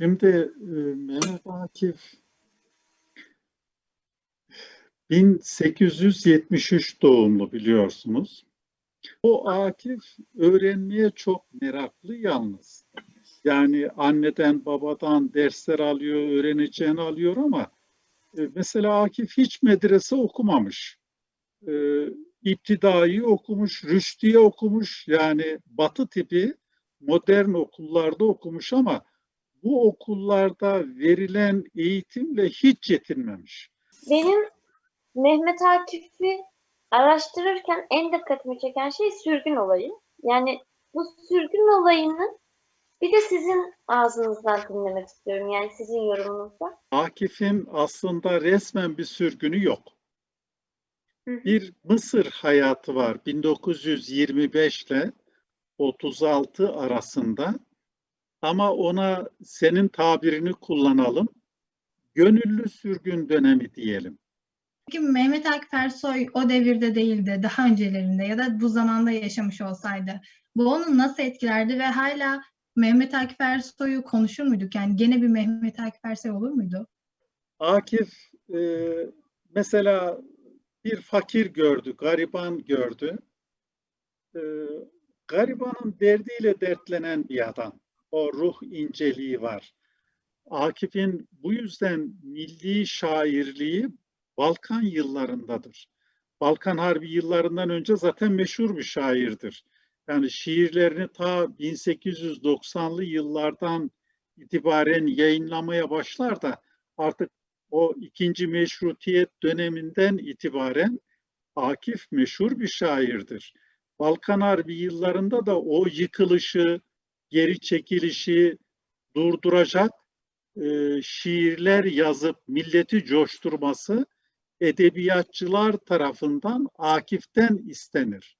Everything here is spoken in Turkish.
Şimdi e, Mehmet Akif 1873 doğumlu biliyorsunuz. O Akif öğrenmeye çok meraklı yalnız. Yani anneden babadan dersler alıyor, öğreneceğini alıyor ama e, mesela Akif hiç medrese okumamış. E, İptidai okumuş, rüştiye okumuş yani batı tipi modern okullarda okumuş ama bu okullarda verilen eğitimle hiç yetinmemiş. Benim Mehmet Akif'i araştırırken en dikkatimi çeken şey sürgün olayı. Yani bu sürgün olayını bir de sizin ağzınızdan dinlemek istiyorum. Yani sizin yorumunuzda. Akif'in aslında resmen bir sürgünü yok. Hı. Bir Mısır hayatı var 1925 ile 36 arasında ama ona senin tabirini kullanalım. Gönüllü sürgün dönemi diyelim. Peki Mehmet Akif Ersoy o devirde değil de daha öncelerinde ya da bu zamanda yaşamış olsaydı bu onu nasıl etkilerdi ve hala Mehmet Akif Ersoy'u konuşur muyduk? Yani gene bir Mehmet Akif Ersoy olur muydu? Akif e, mesela bir fakir gördü, gariban gördü. E, garibanın derdiyle dertlenen bir adam. O ruh inceliği var. Akif'in bu yüzden milli şairliği Balkan yıllarındadır. Balkan Harbi yıllarından önce zaten meşhur bir şairdir. Yani şiirlerini ta 1890'lı yıllardan itibaren yayınlamaya başlar da artık o ikinci meşrutiyet döneminden itibaren Akif meşhur bir şairdir. Balkan Harbi yıllarında da o yıkılışı, geri çekilişi durduracak e, şiirler yazıp milleti coşturması edebiyatçılar tarafından Akif'ten istenir.